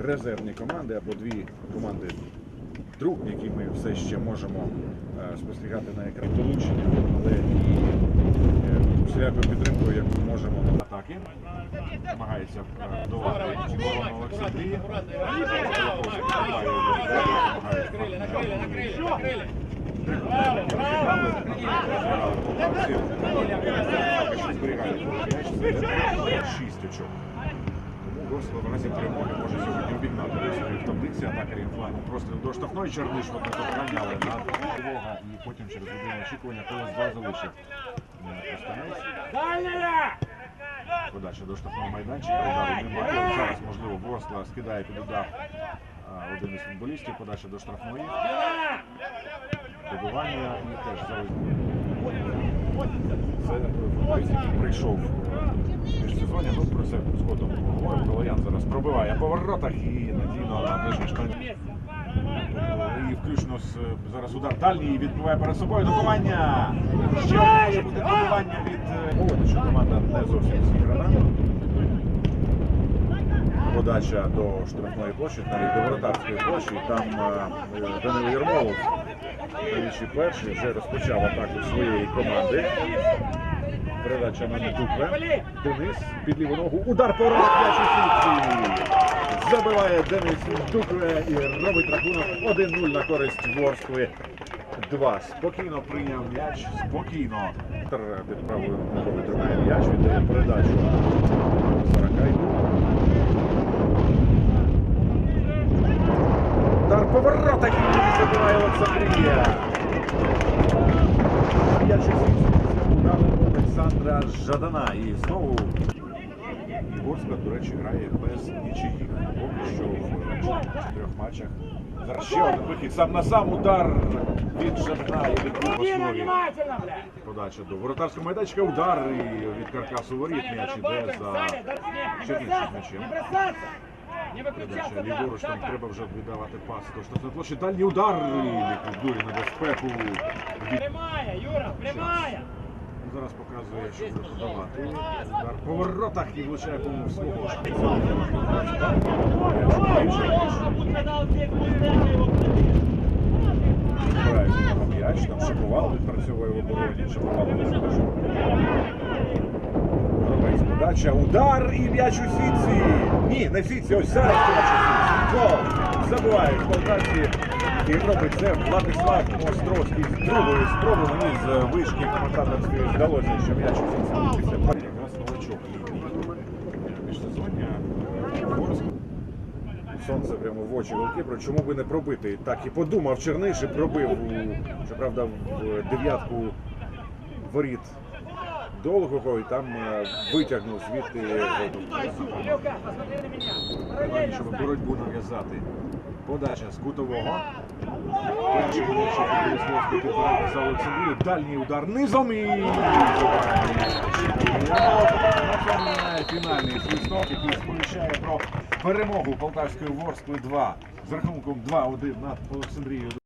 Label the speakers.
Speaker 1: резервні команди або дві команди друг, які ми все ще можемо е, спостерігати на екрані долучення, але і е, всілякою підтримкою, яку можемо на атаки. Намагається е, долати оборону Олександрії. Шість очок. Ворскла в перемоги може сьогодні обігнати в таблиці атакерів флангу. Просто до штрафної в одне але на тривога і потім через годину очікування колись два залишить. Дальняя! Подача до штрафного майданчика, удару немає. Зараз, можливо, Ворскла скидає під удар один із футболістів, подача до штрафної. Добування і теж зараз. Це футболіст, який прийшов в міжсезоння, ну про це згодом поговоримо. Колоян зараз пробиває по воротах і надійно на нижній штанці. І включно з зараз удар дальній відбиває перед собою добивання. Ще може бути добивання від е, що команда не зовсім зіграна. Подача до штрафної площі, навіть до воротарської площі. Там е, Данило Єрмолов, перший, вже розпочав атаку своєї команди. Передача на Дукве. Денис під ліву ногу. Удар по воротах м'яч у сітці. Забиває Денис Дукве і робить рахунок 1-0 на користь Ворскли. 2. Спокійно прийняв м'яч, спокійно. Під правою ногою тримає м'яч, віддає передачу. Саракайду. Удар по воротах і забиває Олександрія. М'яч у сітці Олександра Жадана. І знову Ворскла, до речі, грає без нічиїх. Поки що в чотирьох матчах. Зараз ще один вихід. Сам на сам удар від Жадана і від основі. Подача до воротарського майданчика. Удар і від каркасу воріт. М'яч іде за Чернівським м'ячем.
Speaker 2: Не
Speaker 1: Передача ліворуч, там треба вже віддавати пас до штрафної площі. Дальній удар і ліквідує небезпеку.
Speaker 2: Прямая, Юра, прямая.
Speaker 1: Зараз показує, що буде подавати. Удар по і влучає по свого
Speaker 2: пустяк его
Speaker 1: Збирається там Шаповал відпрацьовує в обороні. Шаповал скаже. Робець подача, удар і м'яч у сітці. Ні, не в сітці, ось зараз м'яч у. Гол! Забивають полтавці. І робить це Владислав Островський з другої спроби. Мені з вишки коментаторської здалося, що м'яч у сітці після. Якраз новачок міжсезоння. Сонце прямо в очі голкіпру. Чому би не пробити? Так і подумав Черниш і пробив щоправда, в дев'ятку воріт довгого і там е, витягнув звідти щоб боротьбу нав'язати. Подача з кутового. За Олександрію. Дальній удар низом і фінальний свисток, який сповіщає про перемогу Полтавської Ворскли 2 з рахунком 2-1 над Олександрією.